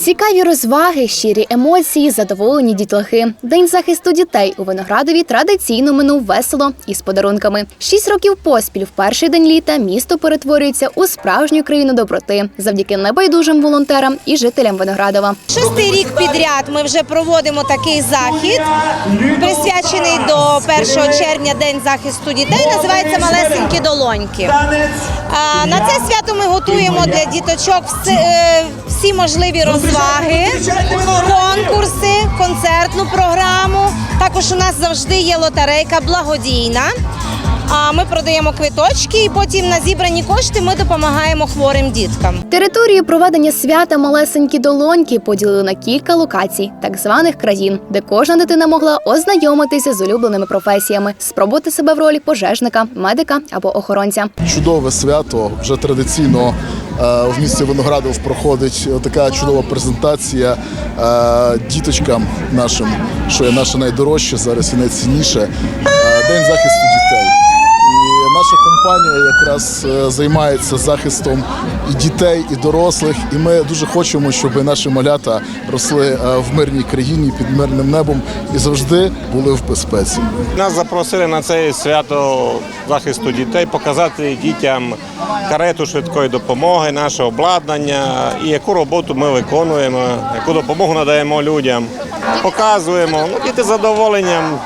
Цікаві розваги, щирі емоції, задоволені дітлахи. День захисту дітей у Виноградові традиційно минув весело і з подарунками. Шість років поспіль в перший день літа місто перетворюється у справжню країну доброти завдяки небайдужим волонтерам і жителям Виноградова. Шостий рік підряд ми вже проводимо такий захід, присвячений до 1 червня День захисту дітей. Називається Малесенькі долоньки. На це свято ми готуємо для діточок всі, е, можливі розваги, конкурси, концертну програму. Також у нас завжди є лотерейка благодійна. А ми продаємо квиточки, і потім на зібрані кошти ми допомагаємо хворим діткам. Територію проведення свята малесенькі долоньки поділили на кілька локацій, так званих країн, де кожна дитина могла ознайомитися з улюбленими професіями, спробувати себе в ролі пожежника, медика або охоронця. чудове свято. Вже традиційно в місті Виноградов проходить така чудова презентація е, діточкам нашим, що є наше найдорожче зараз і найцінніше. е, День захисту компанія якраз е, займається захистом і дітей, і дорослих. І ми дуже хочемо, щоб наші малята росли е, в мирній країні під мирним небом і завжди були в безпеці. Нас запросили на це свято захисту дітей показати дітям карету швидкої допомоги, наше обладнання і яку роботу ми виконуємо, яку допомогу надаємо людям. Показуємо. Ну, діти задоволенням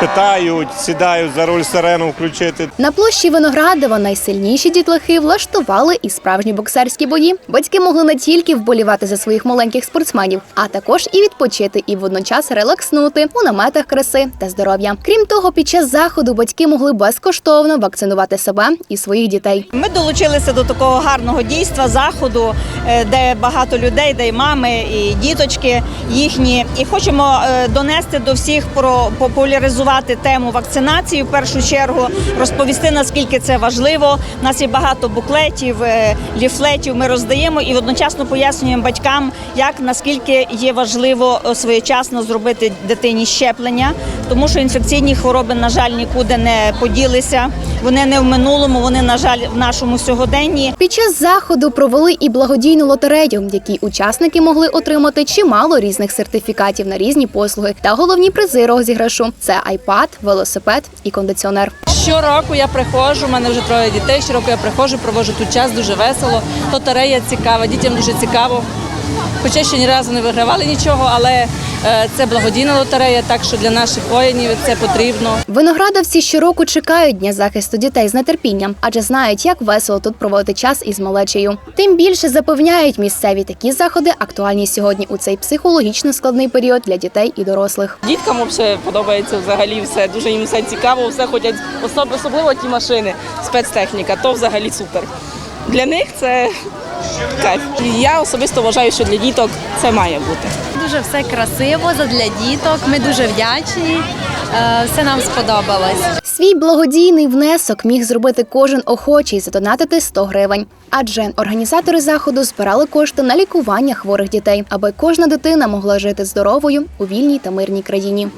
питають, сідають за руль сирену включити. На площі Виноградова найсильніші дітлахи влаштували і справжні боксерські бої. Батьки могли не тільки вболівати за своїх маленьких спортсменів, а також і відпочити, і водночас релакснути у наметах краси та здоров'я. Крім того, під час заходу батьки могли безкоштовно вакцинувати себе і своїх дітей. Ми долучилися до такого гарного дійства заходу, е, де багато людей, де й мами, і діточки їхні. І хочемо е, донести до всіх про популяризувати тему вакцинації в першу чергу, розповісти наскільки це важливо. У нас є багато буклетів, е, ліфлетів. Ми роздаємо і одночасно пояснюємо батькам, як наскільки є важливо е, своєчасно зробити дитині щеплення, тому що інфекційні хвороби, на жаль, нікуди не поділися. Вони не в минулому, вони на жаль в нашому сьогоденні. Під час заходу провели і благодійну лотерею, в якій учасники могли отримати чимало різних сертифікатів на різні послуги та головні призи розіграшу це айпад, велосипед і кондиціонер. Щороку я приходжу, у мене вже троє дітей. Щороку я приходжу, проводжу тут час, дуже весело. Лотерея цікава, дітям дуже цікаво. Хоча ще ні разу не вигравали нічого, але це благодійна лотерея, так що для наших воїнів це потрібно. Виноградовці щороку чекають дня захисту дітей з нетерпінням, адже знають, як весело тут проводити час із малечею. Тим більше запевняють місцеві такі заходи актуальні сьогодні у цей психологічно складний період для дітей і дорослих. Діткам взагалі подобається взагалі все. Дуже їм все цікаво, все хочуть, особ- особливо ті машини, спецтехніка, то взагалі супер. Для них це кайф. Я особисто вважаю, що для діток це має бути. Дуже все красиво задля діток. Ми дуже вдячні. Е, Все нам сподобалось. Свій благодійний внесок міг зробити кожен охочий задонатити 100 гривень. Адже організатори заходу збирали кошти на лікування хворих дітей, аби кожна дитина могла жити здоровою у вільній та мирній країні.